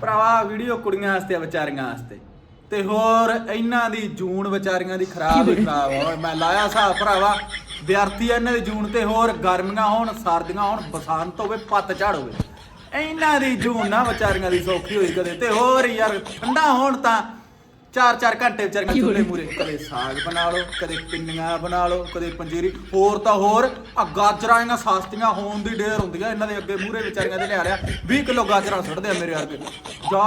ਭਰਾਵਾ ਵੀਡੀਓ ਕੁੜੀਆਂ ਵਾਸਤੇ ਆ, ਵਿਚਾਰੀਆਂ ਵਾਸਤੇ। ਤੇ ਹੋਰ ਇਹਨਾਂ ਦੀ ਜੂਨ ਵਿਚਾਰੀਆਂ ਦੀ ਖਰਾਬ ਹੀ ਖਰਾਬ ਹੋਏ ਮੈਂ ਲਾਇਆ ਹਿਸਾਬ ਭਰਾਵਾ। ਵਿਦਿਆਰਥੀ ਇਹਨਾਂ ਦੀ ਜੂਨ ਤੇ ਹੋਰ ਗਰਮੀਆਂ ਹੋਣ ਸਰਦੀਆਂ ਹੋਣ ਬਸੰਤ ਹੋਵੇ ਪੱਤ ਪੱਤਝੜ ਹੋਵੇ ਇਹਨਾਂ ਦੀ ਜੂਨ ਨਾ ਵਿਚਾਰੀਆਂ ਦੀ ਸੌਖੀ ਹੋਈ ਕਦੇ। ਤੇ ਹੋਰ ਯਾਰ ਠੰਡਾ ਹੋਣ ਤਾਂ ਚਾਰ ਚਾਰ ਘੰਟੇ ਵਿਚਾਰੀਆਂ ਚੁੱਲ੍ਹੇ ਮੂਰੇ ਕਦੇ ਸਾਗ ਬਣਾ ਲਓ ਕਦੇ ਪਿੰਨੀਆਂ ਬਣਾ ਲਓ ਕਦੇ ਪੰਜੀਰੀ। ਹੋਰ ਤਾਂ ਹੋਰ ਆ ਗਾਜਰਾਂ ਇਹਨਾਂ ਸਸਤੀਆਂ ਹੋਣ ਦੀ ਢੇਰ ਹੁੰਦੀਆਂ ਇਹਨਾਂ ਦੇ ਅੱਗੇ ਮੂਰੇ ਵਿਚਾਰੀਆਂ ਦੇ ਲਿਆ ਲਿਆ 20 ਕਿਲੋ ਗਾਜਰਾਂ ਸੁੱਟਦੇ ਆ ਮੇਰੇ ਵਰਗੇ ਜਾ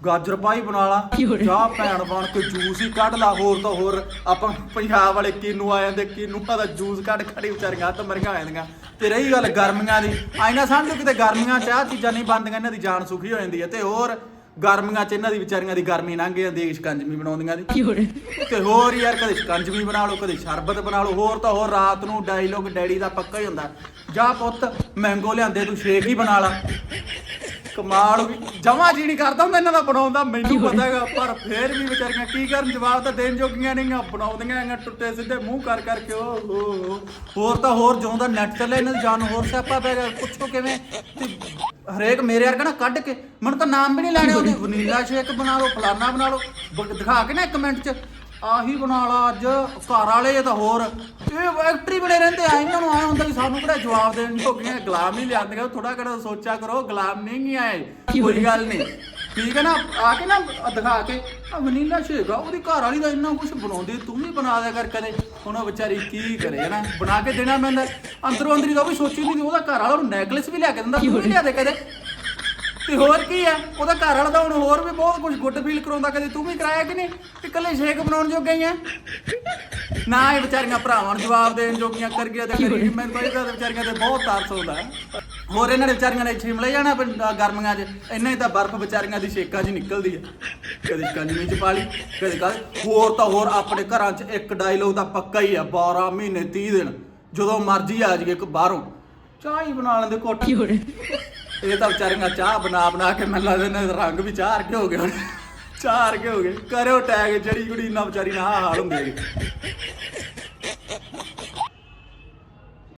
ਗਾਜਰ ਪਾਈ ਬਣਾ ਲਾ। ਜਾ ਭੈਣ ਬਣ ਕੇ ਜੂਸ ਹੀ ਕੱਢ ਲਾ। ਹੋਰ ਤਾਂ ਹੋਰ ਆਪਾਂ ਪੰਜਾਬ ਵਾਲੇ ਕੀਨੂ ਆ ਜਾਂਦੇ ਕੀਨੂਆਂ ਦਾ ਜੂਸ ਕੱਢ ਖੜੀ ਵਿਚਾਰੀਆਂ ਹੱਥ ਮਰੀਆਂ ਆ ਜਾਂਦੀਆਂ। ਤੇ ਰਹੀ ਗੱਲ ਗਰਮੀਆਂ ਦੀ। ਆਇਨਾ ਸਮਝੋ ਕਿਤੇ ਗਰਮੀਆਂ ਚ ਆਹ ਚੀਜ਼ਾਂ ਨਹੀਂ ਬਣਦੀਆਂ ਇਹਨਾਂ ਦੀ ਜਾਨ ਸੁਖੀ ਹੋ ਜਾਂਦੀ ਹੈ। ਤੇ ਹੋਰ ਗਰਮੀਆਂ ਚ ਇਹਨਾਂ ਦੀ ਵਿਚਾਰੀਆਂ ਦੀ ਗਰਮੀ ਲੰਘ ਜਾਂਦੀ ਹੈ ਸ਼ਿਕੰਜਵੀ ਬਣਾਉਂਦੀਆਂ ਦੀ। ਤੇ ਹੋਰ ਯਾਰ ਕਦੇ ਸ਼ਿਕੰਜਵੀ ਬਣਾ ਲਓ ਕਦੇ ਸ਼ਰਬਤ ਬਣਾ ਲਓ ਹੋਰ ਤਾਂ ਹੋਰ ਰਾਤ ਨੂੰ ਡਾਇਲੋਗ ਡੈਡੀ ਦਾ ਪੱਕਾ ਹੀ ਹੁੰਦਾ। ਜਾ ਪੁੱਤ ਮੈਂਗੋ ਲਿਆਂਦੇ ਤੂੰ ਸ਼ੇਕ ਹੀ ਬਣਾ ਲਾ। ਕਮਾਲ ਵੀ ਜਮਾ ਜੀ ਨਹੀਂ ਕਰਦਾ ਹੁੰਦਾ ਇਹਨਾਂ ਦਾ ਬਣਾਉਂਦਾ ਮੈਨੂੰ ਪਤਾ ਹੈਗਾ ਪਰ ਫੇਰ ਵੀ ਵਿਚਾਰੀਆਂ ਕੀ ਕਰਨ ਜਵਾਬ ਤਾਂ ਦੇਣ ਜੋਗੀਆਂ ਨਹੀਂ ਆ ਬਣਾਉਂਦੀਆਂ ਹੈਗੀਆਂ ਟੁੱਟੇ ਸਿੱਧੇ ਮੂੰਹ ਕਰ ਕਰਕੇ ਓ ਹੋ ਹੋ। ਹੋਰ ਤਾਂ ਹੋਰ ਜਿਉਂ ਦਾ ਨੈਟ ਚੱਲੇ ਇਹਨਾਂ ਦੀ ਜਾਨ ਹੋਰ ਸਿਆਪਾ ਪੈ ਗਿਆ ਪੁੱਛੋ ਕਿਵੇਂ ਤੇ ਹਰੇਕ ਮੇਰੇ ਵਰਗਾ ਨਾ ਕੱਢ ਕੇ ਮੈਨੂੰ ਤਾਂ ਨਾਮ ਵੀ ਨਹੀਂ ਲੈਣੇ ਉਹਦੇ ਵਨੀਲਾ ਸ਼ੇਕ ਬਣਾ ਲਓ ਫਲਾਨਾ ਬਣਾ ਲਓ ਬ- ਦਿਖਾ ਕੇ ਨਾ ਇੱਕ ਮਿੰਟ ਚ ਆਹੀ ਬਣਾ ਲਾ ਅੱਜ ਘਰ ਵਾਲੇ ਤਾਂ ਹੋਰ। ਇਹ ਐਕਟਰੀ ਬਣੇ ਰਹਿੰਦੇ ਆ ਇਹਨਾਂ ਨੂੰ ਆਇਆ ਹੁੰਦਾ ਵੀ ਸਾਨੂੰ ਕਿਹੜਾ ਜਵਾਬ ਦੇਣ ਜੋਗੀਆਂ ਗੁਲਾਮ ਹੀ ਲਿਆਂਦੀਆਂ ਥੋੜਾ ਕਿਹੜਾ ਸੋਚਿਆ ਕਰੋ ਗੁਲਾਮ ਨਹੀਂ ਹੀ ਆਏ ਕੋਈ ਗੱਲ ਨਹੀਂ। ਠੀਕ ਹੈ ਨਾ? ਆ ਕੇ ਨਾ ਦਿਖਾ ਕੇ। ਆ ਵਨੀਲਾ ਆ ਉਹਦੀ ਘਰ ਵਾਲੀ ਦਾ ਇੰਨਾ ਕੁਝ ਬਣਾਉਂਦੀ ਤੂੰ ਵੀ ਬਣਾ ਦਿਆ ਕਰ ਕਦੇ। ਹੁਣ ਉਹ ਵਿਚਾਰੀ ਕੀ ਕਰੇ ਨਾ? ਬਣਾ ਕੇ ਦੇਣਾ ਪੈਂਦਾ ਅੰਦਰੋਂ। ਅੰਦਰੀ ਤਾਂ ਉਹ ਵੀ ਸੋਚੀ ਨਹੀਂ ਉਹਦਾ ਘਰ ਵਾਲਾ ਉਹਨੂੰ ਨੈਕਲੇਸ ਵੀ ਲਿਆ ਕੇ ਦਿੰਦਾ ਤੂੰ ਵੀ ਲਿਆ ਦੇ ਕਦੇ। ਤੇ ਹੋਰ ਕੀ ਹੈ ਉਹਦਾ ਘਰ ਵਾਲਾ ਤਾਂ ਹੁਣ ਹੋਰ ਵੀ ਬਹੁਤ ਕੁਝ ਗੁੱਡ ਫੀਲ ਕਰਾਉਂਦਾ ਕਦੇ ਤੂੰ ਵੀ ਕਰਾਇਆ ਕਿ ਨਹੀਂ? ਕਿ ਇਕੱਲੇ ਸ਼ੇਕ ਬਣਾਉਣ ਜੋਗੇ ਹੀ ਆ? ਨਾ, ਇਹ ਵਿਚਾਰੀਆਂ ਭਰਾਵਾਂ ਨੂੰ ਜਵਾਬ ਦੇਣ ਜੋਗੀਆਂ ਕਰ ਗਿਆ ਤੇ ਕਰੀ ਮੈਨੂੰ ਕੋਈ ਤਾਂ ਵਿਚਾਰੀਆਂ ਤੇ ਬਹੁਤ ਤਰਸ ਆਉਂਦਾ ਹੋਰ ਇਹਨਾਂ ਨੇ ਵਿਚਾਰੀਆਂ ਨੇ ਸ਼ਿਮਲੇ ਜਾਣਾ ਪਿੰਡ- ਗਰਮੀਆਂ 'ਚ। ਇੰਨਾ ਤਾਂ ਬਰਫ਼ ਵਿਚਾਰੀਆਂ ਦੀ ਸ਼ੇਕਾਂ 'ਚ ਨਿਕਲਦੀ ਹੈ ਕਦੇ ਕੰਜਵੀਂ 'ਚ ਪਾ ਲਈ, ਕਦੇ ਕਦੇ ਹੋਰ ਤਾਂ ਹੋਰ ਆਪਣੇ ਘਰਾਂ 'ਚ ਇੱਕ ਡਾਇਲੋਗ ਤਾਂ ਪੱਕਾ ਹੀ ਆ 12 ਮਹੀਨੇ 30 ਦਿਨ। ਜਦੋਂ ਮਰਜ਼ੀ ਆ ਜਾਈਏ ਇੱਕ ਬਾਹਰੋਂ। ਚਾਹ ਹੀ ਬਣਾ ਲੈਂਦੇ ਘੁੱਟ। ਇਹ ਤਾਂ ਵਿਚਾਰੀਆਂ ਚਾਹ ਬਣਾ ਬਣਾ ਕੇ ਮੈਨੂੰ ਲੱਗਦਾ ਇਹਨਾਂ ਦੇ ਰੰਗ ਵੀ ਚਾਰ ਕੇ ਹੋ ਗਏ ਹੁਣ। ਚਾਰ ਕੇ ਹੋ ਗਏ। ਕਰਿਓ ਟੈਗ ਜਿਹੜੀ ਕੁੜੀ ਨਾ ਵਿਚਾਰੀ ਨਾ ਹਾਲ ਹੁੰਦੇ ਹੈਗੇ।